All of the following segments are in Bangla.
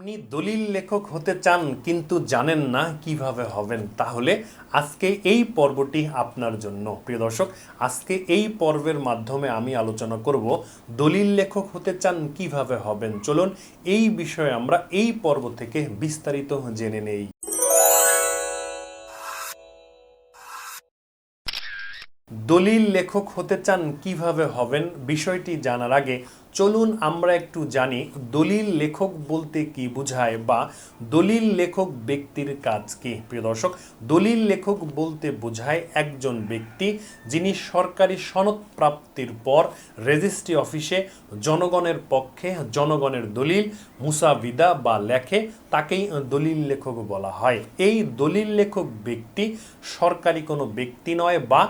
আপনি দলিল লেখক হতে চান, কিন্তু জানেন না কীভাবে হবেন, তাহলে আজকে এই পর্বটি আপনার জন্য। প্রিয় দর্শক, আজকে এই পর্বের মাধ্যমে আমি আলোচনা করব, দলিল লেখক হতে চান কীভাবে হবেন? চলুন, এই বিষয়ে আমরা এই পর্ব থেকে বিস্তারিত জেনে নেই। দলিল লেখক হতে চান কীভাবে হবেন, বিষয়টি জানার আগে চলুন আমরা একটু জানি দলিল লেখক বলতে কি বোঝায় বা দলিল লেখক ব্যক্তির কাজ কি? প্রিয় দর্শক, দলিল লেখক বলতে বোঝায় একজন ব্যক্তি যিনি সরকারি সনদ প্রাপ্তির পর রেজিস্ট্রি অফিসে জনগণের পক্ষে জনগণের দলিল, মুসাবিদা বা লেখে তাকেই দলিল লেখক বলা হয়। এই দলিল লেখক ব্যক্তি সরকারি কোনো ব্যক্তি নয় বা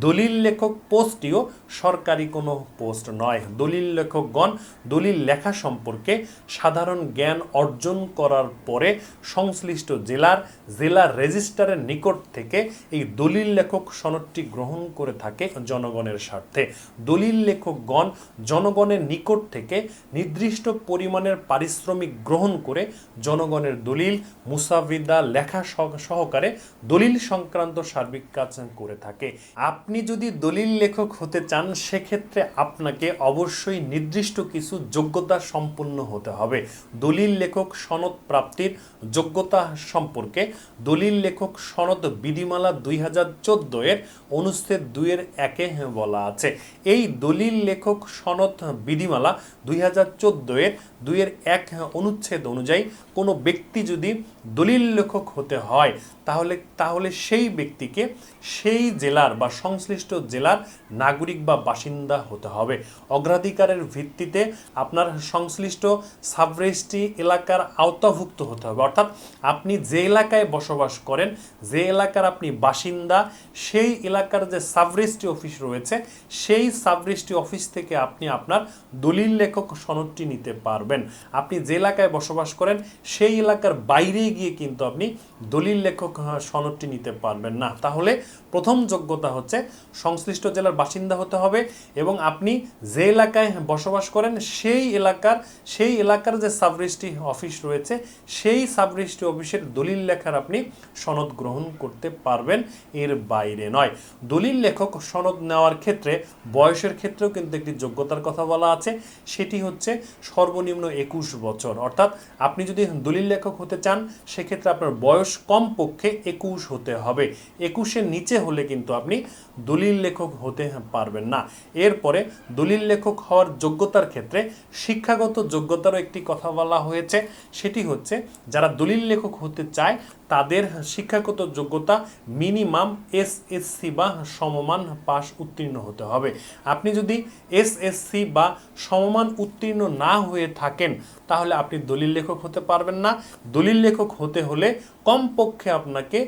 দলিল লেখক পোস্টটিও সরকারি কোনো পোস্ট নয়। দলিল লেখকগণ দলিল লেখা সম্পর্কে সাধারণ জ্ঞান অর্জন করার পরে সংশ্লিষ্ট জেলার জেলা রেজিস্ট্রারের নিকট থেকে এই দলিল লেখক সনদটি গ্রহণ করে থাকে জনগণের স্বার্থে। দলিল লেখকগণ জনগণের নিকট থেকে নির্দিষ্ট পরিমাণের পারিশ্রমিক গ্রহণ করে জনগণের দলিল মুসাবিদা লেখা সহ- সহকারে দলিল সংক্রান্ত সার্বিক কাজ করে থাকে। আপনি যদি দলিল লেখক হতে চান, সেক্ষেত্রে আপনাকে অবশ্যই নির্দিষ্ট কিছু যোগ্যতা সম্পন্ন হতে হবে। দলিল লেখক সনদ প্রাপ্তির যোগ্যতা সম্পর্কে দলিল লেখক সনদ বিধিমালা দুই হাজার চোদ্দ এর অনুচ্ছেদ দুইয়ের একে বলা আছে। এই দলিল লেখক সনদ বিধিমালা দুই হাজার চোদ্দ এর দুইয়ের এক অনুচ্ছেদ অনুযায়ী কোনো ব্যক্তি যদি দলিল লেখক হতে হয়, তাহলে তাহলে সেই ব্যক্তিকে সেই জেলার বা সংশ্লিষ্ট জেলার নাগরিক বা বাসিন্দা হতে হবে। অগ্রাধিকারের ভিত্তিতে আপনার সংশ্লিষ্ট সাবরেজিস্ট্রি এলাকার আওতাভুক্ত হতে হবে। অর্থাৎ আপনি যে এলাকায় বসবাস করেন, যে এলাকার আপনি বাসিন্দা, সেই এলাকার যে সাবরেজিস্ট্রি অফিস রয়েছে, সেই সাবরেজিস্ট্রি অফিস থেকে আপনি আপনার দলিল লেখক সনদটি নিতে পারবেন। আপনি যে এলাকায় বসবাস করেন, সেই এলাকার বাইরে গিয়ে কিন্তু আপনি দলিল লেখক সনদটি নিতে পারবেন না। তাহলে প্রথম যোগ্যতা হচ্ছে সংশ্লিষ্ট জেলার বাসিন্দা হতে হবে এবং আপনি যে এলাকায় বসবাস করেন, সেই এলাকার সেই এলাকার যে সাবরেজিস্ট্রি অফিস রয়েছে, সেই সাবরেজিস্ট্রি অফিসের দলিল লেখার আপনি সনদ গ্রহণ করতে পারবেন, এর বাইরে নয়। দলিল লেখক সনদ নেওয়ার ক্ষেত্রে, বয়সের ক্ষেত্রেও কিন্তু একটি যোগ্যতার কথা বলা আছে, সেটি হচ্ছে সর্বনিম্ন একুশ বছর। অর্থাৎ আপনি যদি দলিল লেখক হতে চান, সেক্ষেত্রে আপনার বয়স কমপক্ষে একুশ হতে হবে। একুশের নিচে হলে কিন্তু আপনি দলিল লেখক হতে পারবেন না। এরপরে দলিল লেখক হওয়ার যোগ্যতার ক্ষেত্রে শিক্ষাগত যোগ্যতারও একটি কথা বলা হয়েছে। সেটি হচ্ছে, যারা দলিল লেখক হতে চায়, তাদের শিক্ষাগত যোগ্যতা মিনিমাম এস এসএসসি বা সমমান পাশ উত্তীর্ণ হতে হবে। আপনি যদি এস এসএসসি বা সমমান উত্তীর্ণ না হয়ে থাকেন, তাহলে আপনি দলিল লেখক হতে পারবেন না। দলিল লেখক হতে হলে কমপক্ষে আপনাকে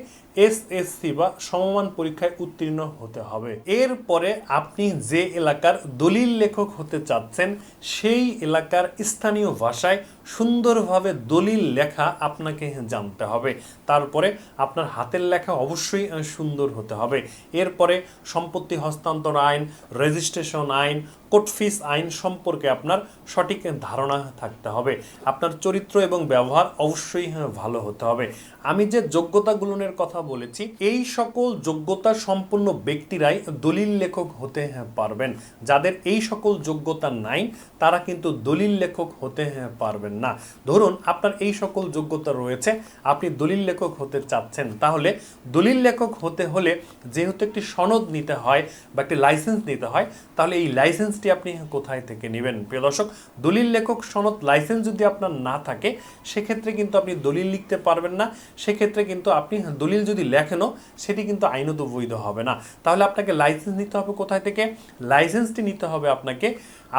এসএসসি বা সমমান পরীক্ষায় উত্তীর্ণ হতে হবে। এরপরে আপনি যে এলাকার দলিল লেখক হতে চাচ্ছেন, সেই এলাকার স্থানীয় ভাষায় সুন্দরভাবে দলিল লেখা আপনাকে জানতে হবে। তারপরে আপনার হাতের লেখা অবশ্যই সুন্দর হতে হবে। এরপরে সম্পত্তি হস্তান্তর আইন, রেজিস্ট্রেশন আইন কোর্ট ফিস আইন সম্পর্কে আপনার সঠিক ধারণা থাকতে হবে। আপনার চরিত্র এবং ব্যবহার অবশ্যই ভালো হতে হবে। আমি যে যোগ্যতাগুলোর কথা বলেছি, এই সকল যোগ্যতা সম্পন্ন ব্যক্তিরাই দলিল লেখক হতে পারবেন। যাদের এই সকল যোগ্যতা নাই, তারা কিন্তু দলিল লেখক হতে পারবেন না। ধরুন, আপনার এই সকল যোগ্যতা রয়েছে, আপনি দলিল লেখক হতে চাচ্ছেন। তাহলে দলিল লেখক হতে হলে যেহেতু একটি সনদ নিতে হয় বা একটি লাইসেন্স নিতে হয়, তাহলে এই লাইসেন্সটি আপনি কোথায় থেকে নেবেন? প্রিয় দর্শক, দলিল লেখক সনদ লাইসেন্স যদি আপনার না থাকে, সেক্ষেত্রে কিন্তু আপনি দলিল লিখতে পারবেন না। সেক্ষেত্রে কিন্তু আপনি দলিল যদি লেখেনও, সেটি কিন্তু আইনত বৈধ হবে না। তাহলে আপনাকে লাইসেন্স নিতে হবে কোথায় থেকে? লাইসেন্সটি নিতে হবে আপনাকে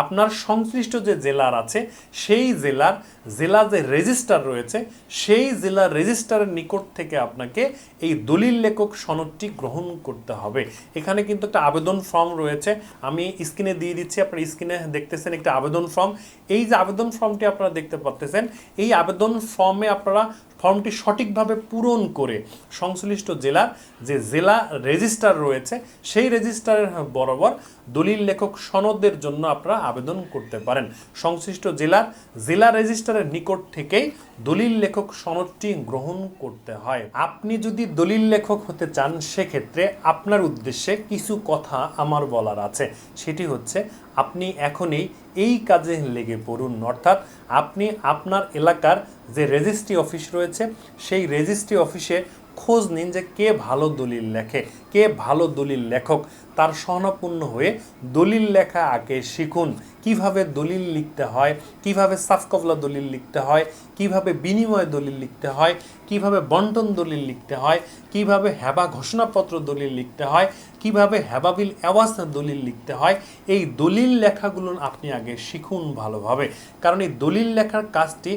আপনার সংশ্লিষ্ট যে জেলার আছে, সেই জেলার জেলা যে রেজিস্টার রয়েছে, সেই জেলার রেজিস্টারের নিকট থেকে আপনাকে এই দলিল লেখক সনদটি গ্রহণ করতে হবে। এখানে কিন্তু একটা আবেদন ফর্ম রয়েছে। আমি স্ক্রিনে দিয়ে দিচ্ছি আপনার স্ক্রিনে দেখতেছেন একটা আবেদন ফর্ম এই যে আবেদন ফর্মটি আপনারা দেখতে পাচ্ছেন এই আবেদন ফর্মে আপনারা ফর্মটি সঠিকভাবে পূরণ করে সংশ্লিষ্ট জেলার যে জেলা রেজিস্ট্রার রয়েছে, সেই রেজিস্ট্রারের বরাবর দলিল লেখক সনদের জন্য আপনারা আবেদন করতে পারেন। সংশ্লিষ্ট জেলার জেলা রেজিস্ট্রারের নিকট থেকেই দলিল লেখক সনদটি গ্রহণ করতে হয়। আপনি যদি দলিল লেখক হতে চান, সেক্ষেত্রে আপনার উদ্দেশ্যে কিছু কথা আমার বলার আছে। সেটি হচ্ছে, আপনি এখনই এই কাজে লেগে পড়ুন। অর্থাৎ আপনি আপনার এলাকার যে রেজিস্ট্রি অফিস রয়েছে, সেই রেজিস্ট্রি অফিসে খোঁজ নিন যে কে ভালো দলিল লেখে, কে ভালো দলিল লেখক। তার সহনাপূর্ণ হয়ে দলিল লেখা আগে শিখুন। কীভাবে দলিল লিখতে হয়, কীভাবে সাফকবলা দলিল লিখতে হয়, কীভাবে বিনিময় দলিল লিখতে হয়, কীভাবে বন্টন দলিল লিখতে হয়, কীভাবে হেবা ঘোষণাপত্র দলিল লিখতে হয়, কীভাবে হেবাবিল অ্যাওয়াজ দলিল লিখতে হয়, এই দলিল লেখাগুলো আপনি আগে শিখুন ভালোভাবে। কারণ এই দলিল লেখার কাজটি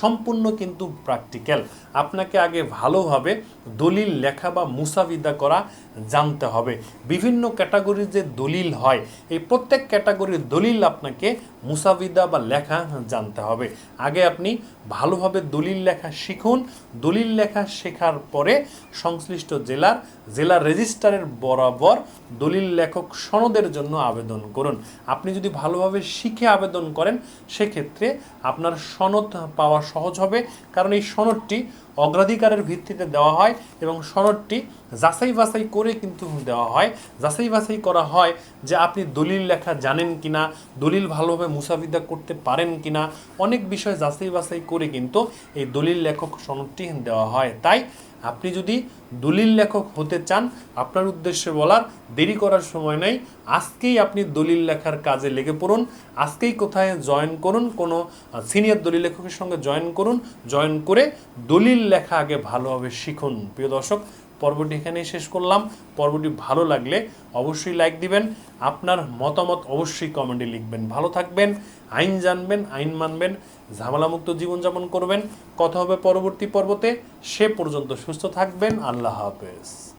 সম্পূর্ণ কিন্তু প্র্যাকটিক্যাল আপনাকে আগে ভালোভাবে দলিল লেখা বা মুসাবিদা করা জানতে হবে। বিভিন্ন ক্যাটাগরির যে দলিল হয়। এই প্রত্যেক ক্যাটাগরির দলিল আপনাকে মুসাবিদা বা লেখা জানতে হবে। আগে আপনি ভালোভাবে দলিল লেখা শিখুন। দলিল লেখা শেখার পরে সংশ্লিষ্ট জেলার, জেলা রেজিস্ট্রারের বরাবর দলিল লেখক সনদের জন্য আবেদন করুন। আপনি যদি ভালোভাবে শিখে আবেদন করেন, সেক্ষেত্রে আপনার সনদ পাওয়া সহজ হবে। কারণ এই সনদটি অগ্রাধিকারের ভিত্তিতে দেওয়া হয় এবং সনদটি যাচাই বাছাই করে কিন্তু দেওয়া হয়। যাচাই বাছাই করা হয় যে আপনি দলিল লেখা জানেন কিনা, দলিল ভালোভাবে মুসাফিদা করতে পারেন কিনা, অনেক বিষয় যাচাই বাছাই করে কিন্তু এই দলিল লেখক সনদটি দেওয়া হয়। তাই আপনি যদি দলিল লেখক হতে চান, আপনার উদ্দেশ্যে বলার দেরি করার সময় নেই। আজকেই আপনি দলিল লেখার কাজে লেগে পড়ুন। আজকেই কোথায় জয়েন করুন, কোনো সিনিয়র দলিল লেখকের সঙ্গে জয়েন করুন। জয়েন করে দলিল লেখা আগে ভালোভাবে শিখুন। প্রিয় দর্শক পর্বটি এখানেই শেষ করলাম। পর্বটি ভালো লাগলে অবশ্যই লাইক দিবেন। আপনার মতামত অবশ্যই কমেন্টে লিখবেন। ভালো থাকবেন, আইন জানবেন, আইন মানবেন, ঝামেলামুক্ত জীবনযাপন করবেন। কথা হবে পরবর্তী পর্বতে। সে পর্যন্ত সুস্থ থাকবেন। আল্লাহ হাফেজ।